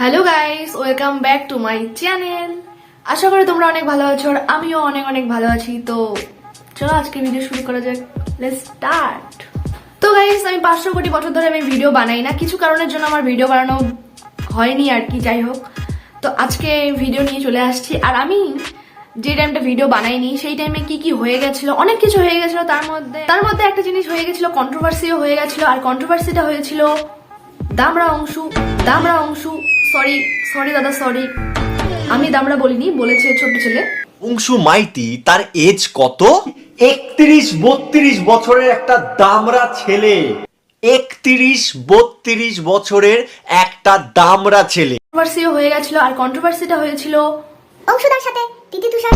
Hello guys welcome back to my channel আশা করি তোমরা অনেক ভালো আছো আর আমিও অনেক অনেক ভালো আছি। তো চলো আজকে ভিডিও শুরু করা যাক। লেটস স্টার্ট তো গাইস আমি পাঁচশো কোটি বছর ধরে আমি ভিডিও বানাই না। কিছু কারণের জন্য আমার ভিডিও বানানো হয়নি আর কি, যাই হোক। তো আজকে ভিডিও নিয়ে চলে আসছি। আর আমি যে টাইমটা ভিডিও বানাইনি, সেই টাইমে কি কি হয়ে গেছিল, অনেক কিছু হয়ে গেছিল। তার মধ্যে তার মধ্যে একটা জিনিস হয়ে গেছিল কন্ট্রোভার্সিও হয়ে গেছিল। আর কন্ট্রোভার্সিটা হয়েছিল দামরা অংশু দামরা অংশু। সরি সরি দাদা সরি আমি দামরা বলিনি বলেছে ছোট ছেলে। অংশু মাইতি তার এজ কত? একত্রিশ বত্রিশ বছরের একটা দামরা ছেলে। একত্রিশ বত্রিশ বছরের একটা দামরা ছেলে। কন্ট্রোভার্সিও হয়ে গেছিল আর কন্ট্রোভার্সিটা হয়েছিল অংশুদার সাথে তিতি তুষার।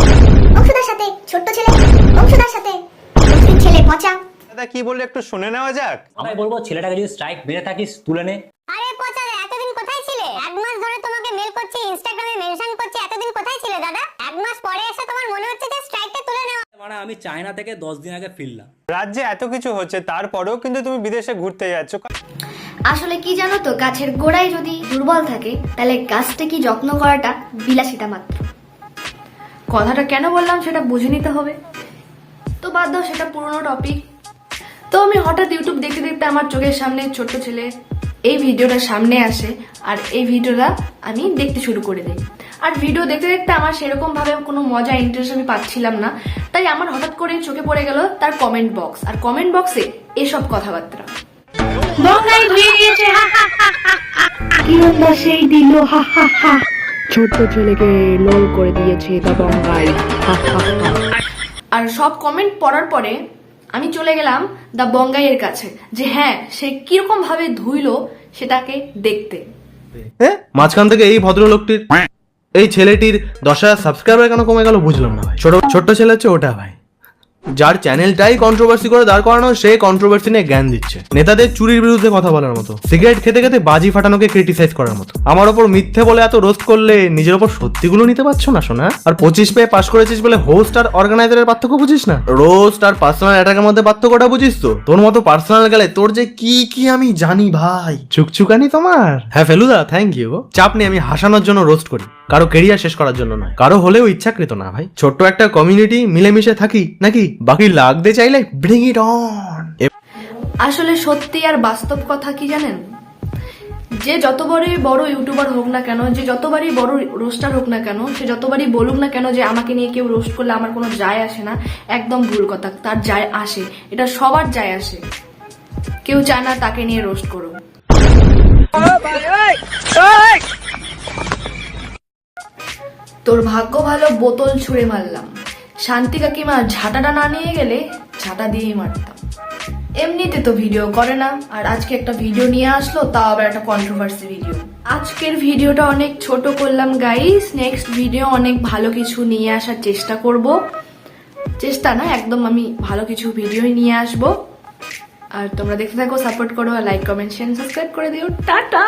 অংশুদার সাথে ছোট্ট ছেলে। অংশুদার সাথে। ছেলে পচা। দাদা কি বললে একটু শুনে নেওয়া যাক? আমি বলব ছেলেটাকে যদি স্ট্রাইক মেরে থাকিস তুলে নে। আরে পচা মানে আমি চায়না থেকে দশ দিন আগে ফিরলাম। রাজ্যে এত কিছু হচ্ছে তারপরেও কিন্তু তুমি বিদেশে ঘুরতে যাচ্ছ। আসলে কি জানো তো গাছের গোড়ায় যদি দুর্বল থাকে তাহলে গাছটা কি যত্ন করাটা বিলাসিতা মাত্র? কথাটা কেন বললাম সেটা বুঝে নিতে হবে। তো বাদ দাও সেটা পুরনো টপিক তো আমি হঠাৎ ইউটিউব দেখতে দেখতে আমার চোখের সামনে ছোট্ট ছেলে এই ভিডিওটা সামনে আসে আর এই ভিডিওটা আমি দেখতে শুরু করে দিই। আর ভিডিও দেখতে দেখতে আমার সেরকম ভাবে কোনো মজা ইন্টারেস্ট আমি পাচ্ছিলাম না। তাই আমার হঠাৎ করে চোখে পড়ে গেল তার কমেন্ট বক্স আর কমেন্ট বক্সে এসব কথাবার্তা। বঙ্গাই ধুয়ে গিয়েছে হা হা হা হা হা। কিরণদা সেই দিল হা হা হা। ছোট্ট ছেলেকে লোল করে দিয়েছে দা বঙ্গাই। আর সব কমেন্ট পড়ার পরে আমি চলে গেলাম দা বঙ্গাইয়ের কাছে, যে হ্যাঁ সে কীরকম ভাবে ধুইল সেটাকে দেখতে। হ্যাঁ মাঝখান থেকে এই ভদ্রলোকটির, এই ছেলেটির দশ হাজার সাবস্ক্রাইবার কেন কমে গেল বুঝলাম না ভাই। ছোট, ছোট্ট ছেলে হচ্ছে ওটা ভাই। যার চ্যানেলটাই কন্ট্রোভার্সি করে দাঁড় করানো সে কন্ট্রোভার্সি নিয়ে জ্ঞান দিচ্ছে। নেতাদের চুরির বিরুদ্ধে কথা বলার মতো সিগারেট খেতে খেতে বাজি ফাটানোকে ক্রিটিসাইজ করার মতো। আমার ওপর মিথ্যে বলে এত রোস্ট করলে নিজের ওপর সত্যিগুলো নিতে পারছ না শোনা আর পঁচিশ পেয়ে পাশ করেছিস বলে হোস্ট আর অর্গানাইজারের পার্থক্য বুঝিস না? রোস্ট আর পার্সোনাল অ্যাটাকের মধ্যে পার্থক্যটা বুঝিস তো? তোর মতো পার্সোনাল গেলে তোর যে কি কি আমি জানি ভাই। চুকচুকানি তোমার? হ্যাঁ ফেলুদা থ্যাংক ইউ চাপ নেই আমি হাসানোর জন্য রোস্ট করি। কারও কেরিয়ার শেষ করার জন্য নয়। কারও হলেও ইচ্ছাকৃত না ভাই। ছোট্ট একটা কমিউনিটি মিলেমিশে থাকি নাকি? বাকি লাগতে চাইলে ব্রিং ইট অন আসলে সত্যি আর বাস্তব কথা কি জানেন? যে যতবারই বড় ইউটিউবার হোক না কেন যে যতবারই বড় রোস্টার হোক না কেন সে যতবারই বলুক না কেন যে আমাকে নিয়ে কেউ রোস্ট করলে আমার কোনো যায় আসে না একদম ভুল কথা তার যায় আসে। এটা সবার যায় আসে। কেউ চায় না তাকে নিয়ে রোস্ট করো তোর ভাগ্য ভালো বোতল ছুঁড়ে মারলাম। শান্তি কাকিমা ঝাঁটাটা না নিয়ে গেলে ঝাঁটা দিয়েই মারতাম। এমনিতে তো ভিডিও করে না, আর আজকে একটা ভিডিও নিয়ে আসলো, তাও আবার একটা কন্ট্রোভার্সি ভিডিও আজকের ভিডিওটা অনেক ছোট করলাম গাইস নেক্সট ভিডিও অনেক ভালো কিছু নিয়ে আসার চেষ্টা করব। চেষ্টা না, একদম আমি ভালো কিছু ভিডিও নিয়ে আসব। আর তোমরা দেখতে থাকো সাপোর্ট করো লাইক কমেন্ট শেয়ার সাবস্ক্রাইব করে দিও। টাটা!